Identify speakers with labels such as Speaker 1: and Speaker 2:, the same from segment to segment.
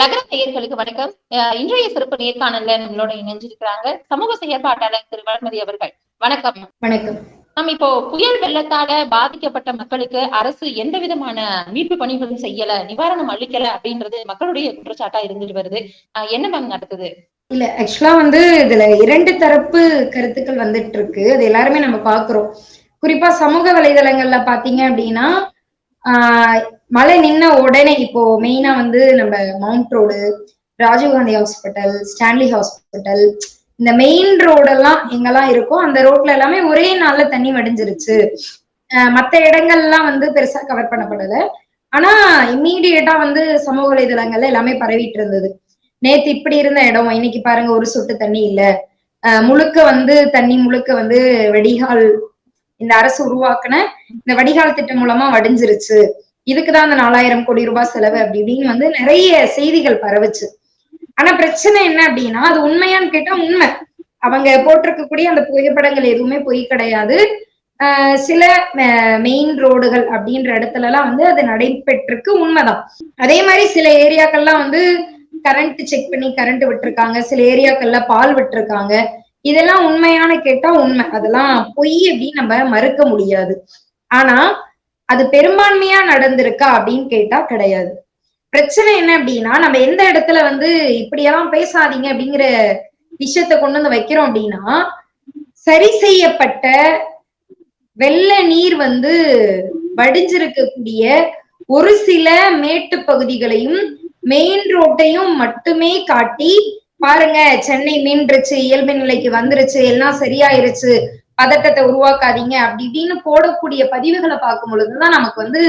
Speaker 1: லகர நேயர்களுக்கு வணக்கம். இன்றைய சிறப்பு நேர்காணல்ல நம்மளோட இணைஞ்சிருக்கிறாங்க சமூக செயற்பாட்டாளர் திரு வளர்மதி அவர்கள். வணக்கம்.
Speaker 2: வணக்கம்.
Speaker 1: நம்ம இப்போ புயல் வெள்ளத்தால பாதிக்கப்பட்ட மக்களுக்கு அரசு எந்த விதமான மீட்பு பணிகளும் செய்யல நிவாரணம் அளிக்கல அப்படின்றது மக்களுடைய குற்றச்சாட்டா இருந்துட்டு வருது. என்ன மேம் நடக்குது?
Speaker 2: இல்ல ஆக்சுவலா வந்து இதுல இரண்டு தரப்பு கருத்துக்கள் வந்துட்டு இருக்கு அது எல்லாருமே நம்ம பாக்குறோம். குறிப்பா சமூக வலைதளங்கள்ல பாத்தீங்க அப்படின்னா மழை நின்ன உடனே இப்போ மெயினா வந்து நம்ம mount road Rajiv Gandhi hospital Stanley hospital இந்த மெயின் ரோடெல்லாம் எங்கெல்லாம் இருக்கோ அந்த ரோட்ல எல்லாமே ஒரே நாள்ல தண்ணி வடிஞ்சிருச்சு. மற்ற மத்த இடங்கள்லாம் வந்து பெருசா கவர் பண்ணப்படல. ஆனா இம்மீடியட்டா வந்து சமூக வலைதளங்கள்ல எல்லாமே பரவிட்டு இருந்தது. நேத்து இப்படி இருந்த இடம் இன்னைக்கு பாருங்க ஒரு சொட்டு தண்ணி இல்ல. முழுக்க வந்து தண்ணி முழுக்க வந்து வெடிகால் இந்த அரசு உருவாக்குன இந்த வடிகால் திட்டம் மூலமா வடிஞ்சிருச்சு. இதுக்குதான் அந்த நாலாயிரம் கோடி ரூபாய் செலவு அப்படி இப்படின்னு வந்து நிறைய செய்திகள் பரவுச்சு. ஆனா பிரச்சனை என்ன அப்படின்னா அது உண்மையான்னு கேட்டா உண்மை. அவங்க போட்டிருக்கக்கூடிய அந்த புகைப்படங்கள் எதுவுமே பொய் கிடையாது. ஆஹ் சில மெயின் ரோடுகள் அப்படின்ற இடத்துல எல்லாம் வந்து அது நடைபெற்றிருக்கு உண்மைதான். அதே மாதிரி சில ஏரியாக்கள்லாம் வந்து கரண்ட் செக் பண்ணி கரண்ட் விட்டுருக்காங்க. சில ஏரியாக்கள்ல பால் விட்டுருக்காங்க. இதெல்லாம் உண்மையான கேட்டா உண்மை. அதெல்லாம் பொய் அப்படின்னு நம்ம மறுக்க முடியாது. ஆனா அது பெரும்பான்மையா நடந்திருக்கா அப்படின்னு கேட்டா கிடையாது. பிரச்சனை என்ன அப்படின்னா நம்ம எந்த இடத்துல வந்து இப்படியெல்லாம் பேசாதீங்க அப்படிங்கிற விஷயத்த கொண்டு வந்து வைக்கிறோம் அப்படின்னா சரி செய்யப்பட்ட வெள்ள நீர் வந்து வடிஞ்சிருக்கக்கூடிய ஒரு சில மேட்டு பகுதிகளையும் மெயின் ரோட்டையும் மட்டுமே காட்டி பாருங்க சென்னை மீண்டுருச்சு இயல்பு நிலைக்கு வந்துருச்சு எல்லாம் சரியாயிருச்சு பதட்டத்தை உருவாக்காதீங்க அப்படி இப்படின்னு போடக்கூடிய பதிவுகளை பார்க்கும் பொழுதுதான் நமக்கு வந்து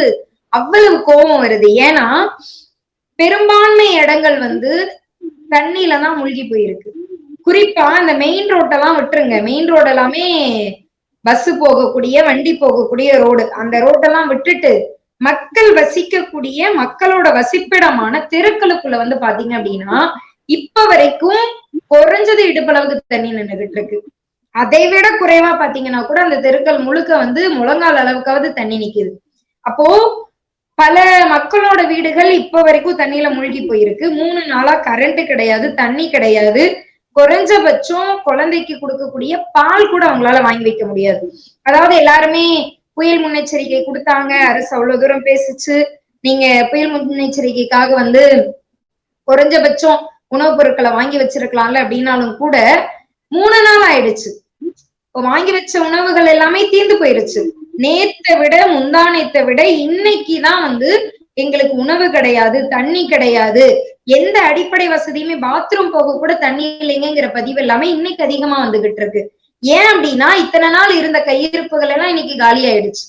Speaker 2: அவ்வளவு கோபம் வருது. ஏன்னா பெரும்பான்மை இடங்கள் வந்து தண்ணியில தான் மூழ்கி போயிருக்கு. குறிப்பா அந்த மெயின் ரோட்டெல்லாம் விட்டுருங்க. மெயின் ரோடு எல்லாமே பஸ் போகக்கூடிய வண்டி போகக்கூடிய ரோடு அந்த ரோட்டெல்லாம் விட்டுட்டு மக்கள் வசிக்கக்கூடிய மக்களோட வசிப்பிடமான தெருக்களுக்குள்ள வந்து பாத்தீங்க அப்படின்னா இப்ப வரைக்கும் குறைஞ்சது இடுப்பளவுக்கு தண்ணி நின்றுகிட்டு இருக்கு அதை விட குறைவா பாத்தீங்கன்னா கூட அந்த தெருக்கள் முழுக்க வந்து முழங்கால் அளவுக்காவது தண்ணி நிக்குது. அப்போ பல மக்களோட வீடுகள் இப்ப வரைக்கும் தண்ணியில மூழ்கி போயிருக்கு. மூணு நாளா கரண்ட் கிடையாது தண்ணி கிடையாது. குறைஞ்சபட்சம் குழந்தைக்கு கொடுக்கக்கூடிய பால் கூட அவங்களால வாங்கி வைக்க முடியாது. அதாவது எல்லாருமே புயல் முன்னெச்சரிக்கை கொடுத்தாங்க அரசு அவ்வளவு தூரம் பேசிச்சு. நீங்க புயல் முன்னெச்சரிக்கைக்காக வந்து குறைஞ்சபட்சம் உணவுப் பொருட்களை வாங்கி வச்சிருக்கலாம்ல அப்படின்னாலும் கூட மூணு நாள் ஆயிடுச்சு. இப்போ வாங்கி வச்ச உணவுகள் எல்லாமே தீர்ந்து போயிருச்சு. நேத்தை விட முந்தானத்தை விட இன்னைக்குதான் வந்து எங்களுக்கு உணவு கிடையாது தண்ணி கிடையாது. எந்த அடிப்படை வசதியுமே பாத்ரூம் போக கூட தண்ணி இல்லைங்கிற பதிவு எல்லாமே இன்னைக்கு அதிகமா வந்துகிட்டு இருக்கு. ஏன் அப்படின்னா இத்தனை நாள் இருந்த கையிருப்புகள் எல்லாம் இன்னைக்கு காலி ஆயிடுச்சு.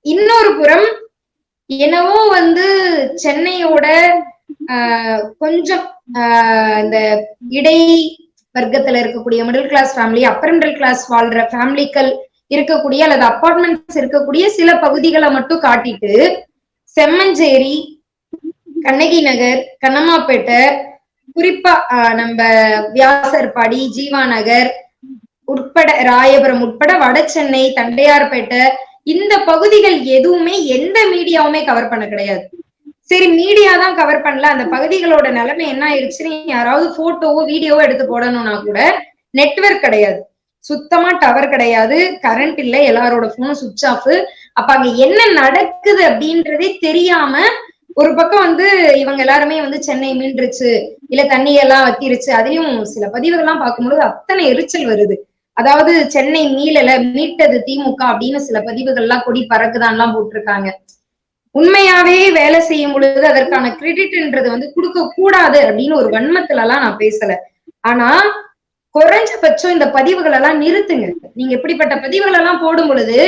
Speaker 2: இன்னொரு புறம் என்னவோ வந்து சென்னையோட கொஞ்சம் ஆஹ் இந்த இடை வர்க்கத்துல இருக்கக்கூடிய middle class family upper middle class வாழ்ற ஃபேமிலிக்கள் இருக்கக்கூடிய அல்லது அப்பார்ட்மெண்ட்ஸ் இருக்கக்கூடிய சில பகுதிகளை மட்டும் காட்டிட்டு செம்மஞ்சேரி கண்ணகி நகர் கண்ணம்மாப்பேட்டை குறிப்பா நம்ம வியாசர்பாடி ஜீவா நகர் உட்பட ராயபுரம் உட்பட வட சென்னை தண்டையார்பேட்டை இந்த பகுதிகள் எதுவுமே எந்த மீடியாவுமே கவர் பண்ண கிடையாது. சரி மீடியா தான் கவர் பண்ணல. அந்த பகுதிகளோட நிலைமை என்ன ஆயிடுச்சுன்னு யாராவது போட்டோவோ வீடியோவோ எடுத்து போடணும்னா கூட நெட்ஒர்க் கிடையாது. சுத்தமா டவர் கிடையாது. கரண்ட் இல்ல. எல்லாரோட போனும் சுவிட்ச் ஆஃப் அப்ப அங்க என்ன நடக்குது அப்படின்றதே தெரியாம ஒரு பக்கம் வந்து இவங்க எல்லாருமே வந்து சென்னை மீண்டுருச்சு இல்ல தண்ணி எல்லாம் வத்திருச்சு. அதையும் சில பதிவுகள்லாம் பார்க்கும்போது அத்தனை எரிச்சல் வருது. அதாவது சென்னை மீளல மீட்டது திமுக அப்படின்னு சில பதிவுகள்லாம் கொடி பறக்குதான்லாம் போட்டிருக்காங்க. உண்மையாவே வேலை செய்யும் பொழுது அதற்கான கிரெடிட்ன்றது வந்து கொடுக்க கூடாது அப்படின்னு ஒரு வன்மத்துல எல்லாம் நான் பேசல. ஆனா குறைஞ்சபட்சம் இந்த பதிவுகள் எல்லாம் நிறுத்துங்க. நீங்க இப்படிப்பட்ட பதிவுகள் எல்லாம் போடும் பொழுது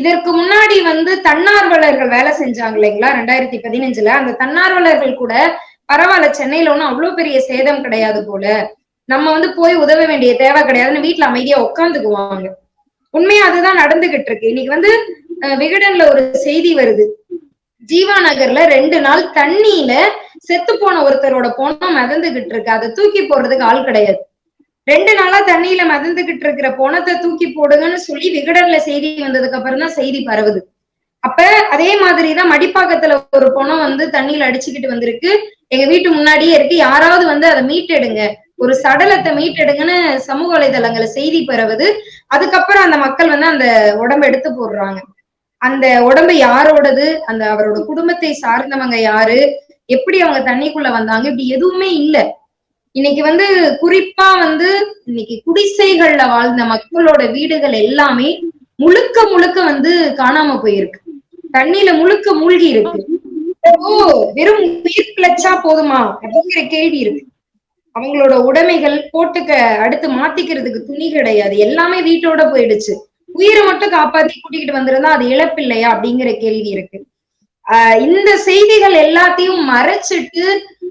Speaker 2: இதற்கு முன்னாடி வந்து தன்னார்வலர்கள் வேலை செஞ்சாங்க இல்லைங்களா? ரெண்டாயிரத்தி பதினஞ்சுல அந்த தன்னார்வலர்கள் கூட பரவாயில்ல சென்னையில ஒன்றும் அவ்வளவு பெரிய சேதம் கிடையாது போல. நம்ம வந்து போய் உதவ வேண்டிய தேவை கிடையாதுன்னு வீட்டுல அமைதியா உட்காந்துக்குவாங்க உண்மையா அதுதான் நடந்துகிட்டு இருக்கு. இன்னைக்கு வந்து விகடன்ல ஒரு செய்தி வருது. ஜீவா நகர்ல ரெண்டு நாள் தண்ணியில செத்து போன ஒருத்தரோட பொணம் மிதந்துகிட்டு இருக்கு. அதை தூக்கி போடுறதுக்கு ஆள் கிடையாது. ரெண்டு நாளா தண்ணியில மிதந்துகிட்டு இருக்கிற பொணத்தை தூக்கி போடுங்கன்னு சொல்லி விகடன்ல செய்தி வந்ததுக்கு அப்புறம் தான் செய்தி பரவுது. அப்ப அதே மாதிரிதான் மடிப்பாக்கத்துல ஒரு பொணம் வந்து தண்ணியில அடிச்சுக்கிட்டு வந்திருக்கு. எங்க வீட்டு முன்னாடியே இருக்கு. யாராவது வந்து அதை மீட்டெடுங்க. ஒரு சடலத்தை மீட்டெடுங்கன்னு சமூக வலைதளங்களை செய்தி பரவுது. அதுக்கப்புறம் அந்த மக்கள் வந்து அந்த உடம்ப எடுத்து போடுறாங்க. அந்த உடம்பு யாரோடது? அந்த அவரோட குடும்பத்தை சார்ந்தவங்க யாரு? எப்படி அவங்க தண்ணிக்குள்ள வந்தாங்க? இப்படி எதுவுமே இல்ல. இன்னைக்கு வந்து குறிப்பா வந்து இன்னைக்கு குடிசைகள்ல வாழ்ந்த மக்களோட வீடுகள் எல்லாமே முழுக்க முழுக்க வந்து காணாம போயிருக்கு. தண்ணியில முழுக்க மூழ்கி இருக்கு. ஓ வெறும் உயிர் பிழைச்சா போதுமா? அப்படிங்கிற கேள்வி இருக்கு. அவங்களோட உடைமைகள் போட்டுக்க அடுத்து மாத்திக்கிறதுக்கு துணி கிடையாது. எல்லாமே வீட்டோட போயிடுச்சு. உயிரை மட்டும் காப்பாத்தி கூட்டிக்கிட்டு வந்திருந்தா அது இழப்பில்லையா அப்படிங்கிற கேள்வி இருக்கு. ஆஹ் இந்த செய்திகள் எல்லாத்தையும் மறைச்சிட்டு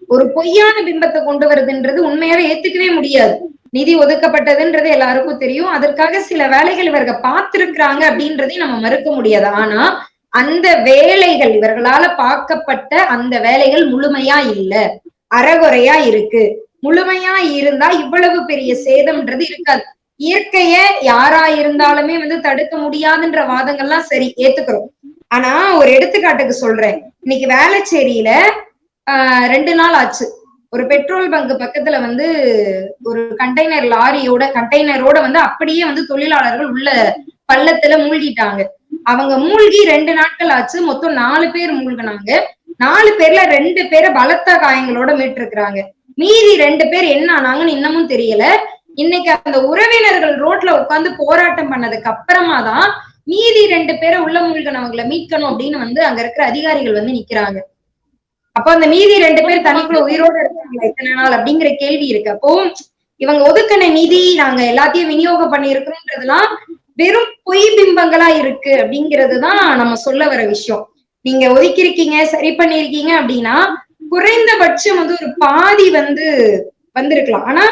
Speaker 2: ஒரு பொய்யான பிம்பத்தை கொண்டு வருதுன்றது உண்மையாவே ஏத்துக்கவே முடியாது. நிதி ஒதுக்கப்பட்டதுன்றது எல்லாருக்கும் தெரியும். அதற்காக சில வேலைகள் இவர்கள் பார்த்திருக்கிறாங்க அப்படின்றதையும் நம்ம மறுக்க முடியாது. ஆனா அந்த வேலைகள் இவர்களால பார்க்கப்பட்ட அந்த வேலைகள் முழுமையா இல்ல. அறகுறையா இருக்கு. முழுமையா இருந்தா இவ்வளவு பெரிய சேதம்ன்றது இருக்காது. இயற்கைய யாரா இருந்தாலுமே வந்து தடுக்க முடியாதுன்ற வாதங்கள்லாம் சரி ஏத்துக்கிறோம். ஆனா ஒரு எடுத்துக்காட்டுக்கு சொல்றேன். இன்னைக்கு வேளச்சேரியில ஆஹ் ரெண்டு நாள் ஆச்சு. ஒரு பெட்ரோல் பங்க் பக்கத்துல வந்து ஒரு கண்டெய்னர் லாரியோட கண்டெய்னரோட வந்து அப்படியே வந்து தொழிலாளர்கள் உள்ள பள்ளத்துல மூழ்கிட்டாங்க. அவங்க மூழ்கி ரெண்டு நாட்கள் ஆச்சு. மொத்தம் நாலு பேர் மூழ்கினாங்க. நாலு பேர்ல ரெண்டு பேரை பலத்த காயங்களோட மீட்டிருக்கிறாங்க. மீதி ரெண்டு பேர் என்ன ஆனாங்கன்னு இன்னமும் தெரியல. இன்னைக்கு அந்த உறவினர்கள் ரோட்ல உட்கார்ந்து போராட்டம் பண்ணதுக்கு அப்புறமா தான் மீதி ரெண்டு பேரை உள்ள மூழ்கினவங்களை மீட்கணும் அப்படின்னு வந்து அங்க இருக்கிற அதிகாரிகள் வந்து நிக்கிறாங்க. அப்ப அந்த மீதி ரெண்டு பேர் தனிக்குள்ள உயிரோட இருக்காங்களா இத்தனை நாள் அப்படிங்கிற கேள்வி இருக்கு. அப்போ இவங்க ஒதுக்கின நிதி நாங்க எல்லாத்தையும் விநியோகம் பண்ணி வெறும் பொய் பிம்பங்களா இருக்கு அப்படிங்கறதுதான் நம்ம சொல்ல வர விஷயம். நீங்க ஒதுக்கியிருக்கீங்க சரி பண்ணிருக்கீங்க அப்படின்னா குறைந்தபட்சம் வந்து ஒரு பாதி வந்து வந்திருக்கலாம். ஆனா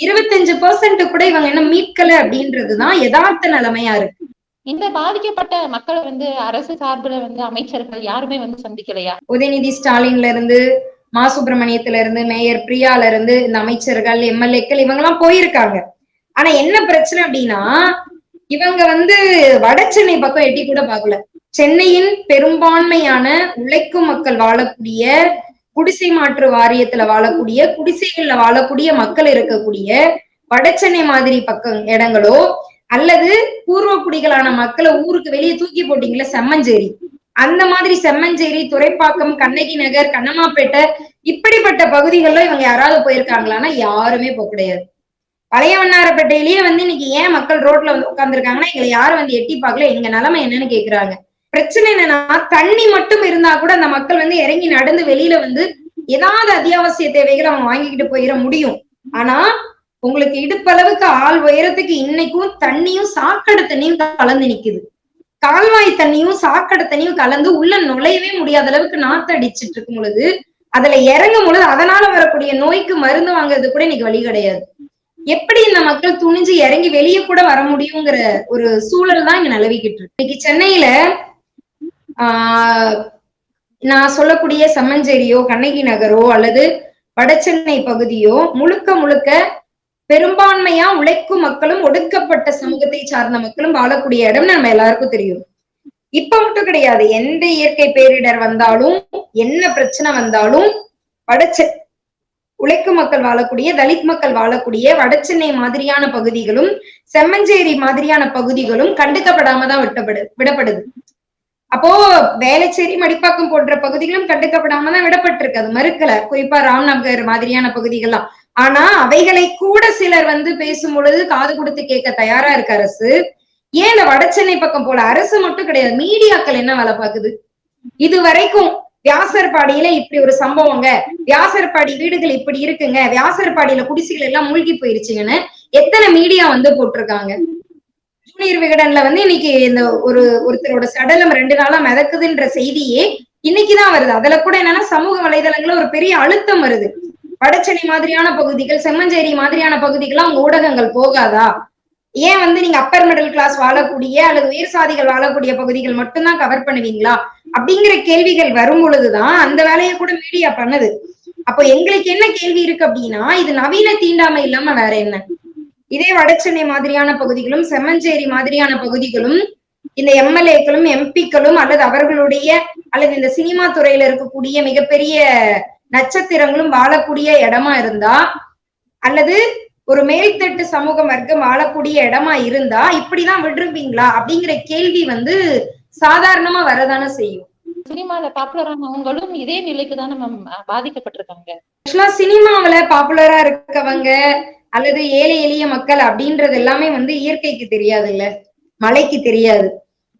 Speaker 2: இருபத்தஞ்சு பெர்சென்ட் கூட இவங்க என்ன மீட்கல அப்படின்றதுதான் யதார்த்த நிலைமையா இருக்கு.
Speaker 1: இந்த பாதிக்கப்பட்ட மக்களை வந்து அரசு சார்புல வந்து அமைச்சர்கள் யாருமே வந்து சந்திக்கலையா?
Speaker 2: உதயநிதி ஸ்டாலின்ல இருந்து மா சுப்பிரமணியத்துல இருந்து மேயர் பிரியால இருந்து இந்த அமைச்சர்கள் எம்எல்ஏக்கள் இவங்க எல்லாம் போயிருக்காங்க. ஆனா என்ன பிரச்சனை அப்படின்னா இவங்க வந்து வட சென்னை பக்கம் எட்டி கூட பார்க்கல. சென்னையின் பெரும்பான்மையான உழைக்கும் மக்கள் வாழக்கூடிய குடிசை மாற்று வாரியத்துல வாழக்கூடிய குடிசைகள்ல வாழக்கூடிய மக்கள் இருக்கக்கூடிய வட சென்னை மாதிரி பக்கம் இடங்களோ அல்லது பூர்வ குடிகளான மக்களை ஊருக்கு வெளியே தூக்கி போட்டீங்களா செம்மஞ்சேரி. அந்த மாதிரி செம்மஞ்சேரி துறைப்பாக்கம் கண்ணகி நகர் கண்ணமாப்பேட்டை இப்படிப்பட்ட பகுதிகளில் இவங்க யாராவது போயிருக்காங்களான்னா யாருமே போக கிடையாது. பழைய வண்ணாரப்பேட்டையிலேயே வந்து இன்னைக்கு ஏன் மக்கள் ரோட்ல வந்து உட்காந்துருக்காங்கன்னா எங்களை யாரும் வந்து எட்டி பார்க்கல. எங்க நிலைமை என்னன்னு கேக்குறாங்க. பிரச்சனை என்னன்னா தண்ணி மட்டும் இருந்தா கூட அந்த மக்கள் வந்து இறங்கி நடந்து வெளியில வந்து ஏதாவது அத்தியாவசிய தேவைகளை அவங்க வாங்கிக்கிட்டு போயிட முடியும். ஆனா உங்களுக்கு இடுப்பளவுக்கு ஆள் உயரத்துக்கு இன்னைக்கும் தண்ணியும் சாக்கடை தண்ணியும் கலந்து நிக்குது. கால்வாய் தண்ணியும் சாக்கடை தண்ணியும் கலந்து உள்ள நுழையவே முடியாத அளவுக்கு நாத்து அடிச்சிட்டு இருக்கும் பொழுது அதுல இறங்கும் பொழுது அதனால வரக்கூடிய நோய்க்கு மருந்து வாங்குறது கூட இன்னைக்கு வழி கிடையாது. எப்படி இந்த மக்கள் துணிஞ்சு இறங்கி வெளியே கூட வர முடியுங்கிற ஒரு சூழல் தான் இங்க நிலவிக்கிட்டு இருக்கு. இன்னைக்கு சென்னையில நான் சொல்லக்கூடிய செம்மஞ்சேரியோ கண்ணகி நகரோ அல்லது வடசென்னை பகுதியோ முழுக்க முழுக்க பெரும்பான்மையா உழைக்கும் மக்களும் ஒடுக்கப்பட்ட சமூகத்தை சார்ந்த மக்களும் வாழக்கூடிய இடம் நம்ம எல்லாருக்கும் தெரியும். இப்ப மட்டும் கிடையாது. எந்த இயற்கை பேரிடர் வந்தாலும் என்ன பிரச்சனை வந்தாலும் வடச்செ உழைக்கும் மக்கள் வாழக்கூடிய தலித் மக்கள் வாழக்கூடிய வடசென்னை மாதிரியான பகுதிகளும் செம்மஞ்சேரி மாதிரியான பகுதிகளும் கண்டுக்கப்படாம தான் விட்டப்படு விடப்படுது. அப்போ வேளச்சேரி மடிப்பாக்கம் போன்ற பகுதிகளும் கண்டுக்கப்படாம தான் விடப்பட்டிருக்கு. அது மறுக்கல. குறிப்பா ராம்நகர் மாதிரியான பகுதிகள்லாம். ஆனா அவைகளை கூட சிலர் வந்து பேசும் பொழுது காது கொடுத்து கேட்க தயாரா இருக்கு அரசு. ஏன் இந்த வடசென்னை பக்கம் போல? அரசு மட்டும் கிடையாது மீடியாக்கள் என்ன வேலை பாக்குது இது வரைக்கும் வியாசர்பாடியில இப்படி ஒரு சம்பவங்க வியாசர்பாடி வீடுகள் இப்படி இருக்குங்க வியாசர்பாடியில குடிசைகள் எல்லாம் மூழ்கி போயிருச்சுங்கன்னு எத்தனை மீடியா வந்து போட்டிருக்காங்க? ஜூனியர் விகடன்ல வந்து இன்னைக்கு இந்த ஒரு ஒருத்தரோட சடலம் ரெண்டு நாளா மிதக்குதுன்ற செய்தியே இன்னைக்குதான் வருது. அதுல கூட என்னன்னா சமூக வலைதளங்கள்ல ஒரு பெரிய அழுத்தம் வருது. வடசென்னை மாதிரியான பகுதிகள் செம்மஞ்சேரி மாதிரியான பகுதிகள்லாம் அவங்க ஊடகங்கள் போகாதா? ஏன் வந்து நீங்க அப்பர் மிடில் கிளாஸ் வாழக்கூடிய அல்லது உயர் சாதிகள் வாழக்கூடிய பகுதிகள் மட்டும்தான் கவர் பண்ணுவீங்களா? அப்படிங்கிற கேள்விகள் வரும் பொழுதுதான் அந்த வேலையை கூட மீடியா பண்ணுது. அப்போ எங்களுக்கு என்ன கேள்வி இருக்கு அப்படின்னா இது நவீன தீண்டாமை இல்லாம வேற என்ன? இதே வடசென்னை மாதிரியான பகுதிகளும் செம்மஞ்சேரி மாதிரியான பகுதிகளும் இந்த எம்எல்ஏக்களும் எம்பிக்களும் அல்லது அவர்களுடைய அல்லது இந்த சினிமா துறையில இருக்கக்கூடிய மிகப்பெரிய நட்சத்திரங்களும் வாழக்கூடிய இடமா இருந்தா அல்லது ஒரு மேல்தட்டு சமூக வர்க்கம் வாழக்கூடிய இடமா இருந்தா இப்படிதான் விடுருவீங்களா அப்படிங்கிற கேள்வி வந்து சாதாரணமா வரதானே செய்யும்.
Speaker 1: சினிமால பாப்புலர் ஆனவங்களும் இதே நிலைக்கு தான் நம்ம பாதிக்கப்பட்டிருக்காங்க.
Speaker 2: சினிமாவுல பாப்புலரா இருக்கவங்க அல்லது ஏழை எளிய மக்கள் அப்படின்றது எல்லாமே வந்து இயற்கைக்கு தெரியாது இல்ல மழைக்கு தெரியாது.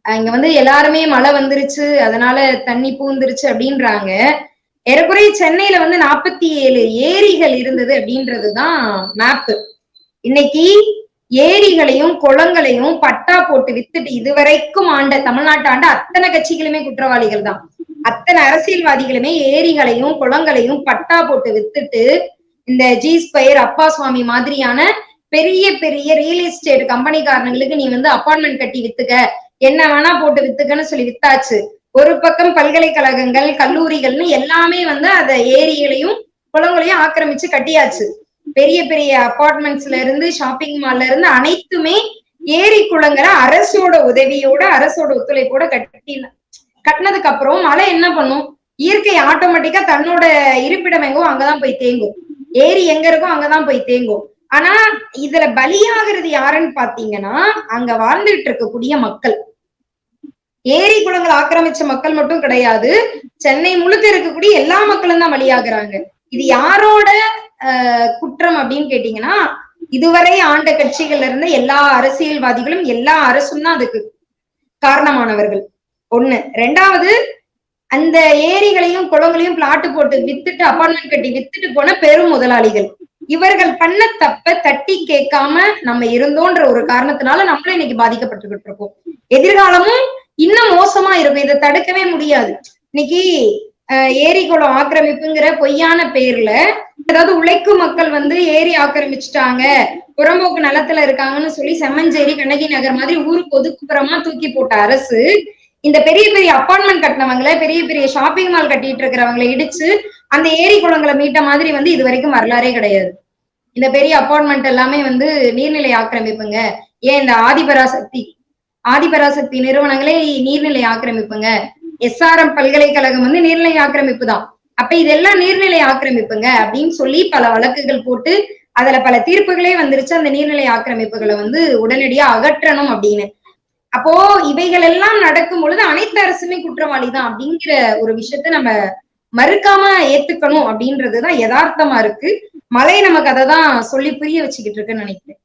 Speaker 2: இங்க வந்து எல்லாருமே மழை வந்துருச்சு அதனால தண்ணி பூந்துருச்சு அப்படின்றாங்க. ஏறக்குறைய சென்னையில வந்து நாற்பத்தி ஏழு ஏரிகள் இருந்தது அப்படின்றதுதான் மேப்பு இன்னைக்கு ஏரிகளையும் குளங்களையும் பட்டா போட்டு வித்துட்டு இதுவரைக்கும் ஆண்ட தமிழ்நாட்டு ஆண்ட அத்தனை கட்சிகளுமே குற்றவாளிகள் தான். அத்தனை அரசியல்வாதிகளுமே ஏரிகளையும் குளங்களையும் பட்டா போட்டு வித்துட்டு இந்த ஜி ஸ்பயர் அப்பா சுவாமி மாதிரியான பெரிய பெரிய ரியல் எஸ்டேட் கம்பெனிக்காரங்களுக்கு நீ வந்து அப்பார்ட்மெண்ட் கட்டி வித்துக்க. என்ன வேணா போட்டு வித்துக்கன்னு சொல்லி வித்தாச்சு. ஒரு பக்கம் பல்கலைக்கழகங்கள் கல்லூரிகள்னு எல்லாமே வந்து அத ஏரிகளையும் குளங்களையும் ஆக்கிரமிச்சு கட்டியாச்சு. பெரிய பெரிய அப்பார்ட்மெண்ட்ஸ்ல இருந்து ஷாப்பிங் மால்ல இருந்து அனைத்துமே ஏரி குளங்களை அரசோட உதவியோட அரசோட ஒத்துழைப்போட கட்டி கட்டினதுக்கு அப்புறம் மழை என்ன பண்ணும்? இயற்கை ஆட்டோமேட்டிக்கா தன்னோட இருப்பிடம் எங்கோ அங்கதான் போய் தேங்கும். ஏரி எங்க இருக்கோ அங்கதான் போய் தேங்கும். ஆனா இதுல பலியாகிறது யாருன்னு பாத்தீங்கன்னா அங்க வாழ்ந்துட்டு இருக்கக்கூடிய மக்கள். ஏரி குளங்கள் ஆக்கிரமிச்ச மக்கள் மட்டும் கிடையாது சென்னை முழுக்க இருக்கக்கூடிய எல்லா மக்களும் தான் பலியாகிறாங்க. இது யாரோட குற்றம் அப்படின்னு கேட்டீங்கன்னா இதுவரை ஆண்ட கட்சிகள்ல இருந்த எல்லா அரசியல்வாதிகளும் எல்லா அரசும் தான் அதுக்கு காரணமானவர்கள். ஒண்ணு. ரெண்டாவது அந்த ஏரிகளையும் குளங்களையும் பிளாட்டு போட்டு வித்துட்டு அப்பார்ட்மெண்ட் கட்டி வித்துட்டு போன பெரும் முதலாளிகள். இவர்கள் பண்ண தப்ப தட்டி கேட்காம நம்ம இருந்தோன்ற ஒரு காரணத்தினால நம்மளும் இன்னைக்கு பாதிக்கப்பட்டுக்கிட்டு இருக்கோம். எதிர்காலமும் இன்னும் மோசமா இருக்கும். இதை தடுக்கவே முடியாது. இன்னைக்கு ஏரி குளம் ஆக்கிரமிப்புங்கிற பொய்யான பேர்ல அதாவது உழைக்கும் மக்கள் வந்து ஏரி ஆக்கிரமிச்சுட்டாங்க. புறம்போக்கு நிலத்துல இருக்காங்கன்னு சொல்லி செம்மஞ்சேரி கண்ணகி நகர் மாதிரி ஊருக்கு ஒதுக்குப்புறமா தூக்கி போட்ட அரசு இந்த பெரிய பெரிய அப்பார்ட்மெண்ட் கட்டினவங்களை பெரிய பெரிய ஷாப்பிங் மால் கட்டிட்டு இருக்கிறவங்களை இடிச்சு அந்த ஏரி குளங்களை மீட்ட மாதிரி வந்து இது வரைக்கும் வரலாறே கிடையாது. இந்த பெரிய அப்பார்ட்மெண்ட் எல்லாமே வந்து நீர்நிலை ஆக்கிரமிப்புங்க. ஏன் இந்த ஆதிபராசக்தி ஆதிபராசக்தி நிறுவனங்களே நீர்நிலை ஆக்கிரமிப்புங்க. எஸ்ஆர்எம் பல்கலைக்கழகம் வந்து நீர்நிலை ஆக்கிரமிப்பு தான். அப்ப இதெல்லாம் நீர்நிலை ஆக்கிரமிப்புங்க அப்படின்னு சொல்லி பல வழக்குகள் போட்டு அதுல பல தீர்ப்புகளே வந்துருச்சு. அந்த நீர்நிலை ஆக்கிரமிப்புகளை வந்து உடனடியா அகற்றணும் அப்படின்னு. அப்போ இவைகள் எல்லாம் நடக்கும் பொழுது அனைத்து அரசுமே குற்றவாளி தான் அப்படிங்கிற ஒரு விஷயத்த நம்ம மறுக்காம ஏத்துக்கணும் அப்படின்றதுதான் யதார்த்தமா இருக்கு. மலை நமக்கு அதை தான் சொல்லி புரிய வச்சுக்கிட்டு இருக்குன்னு நினைக்கிறேன்.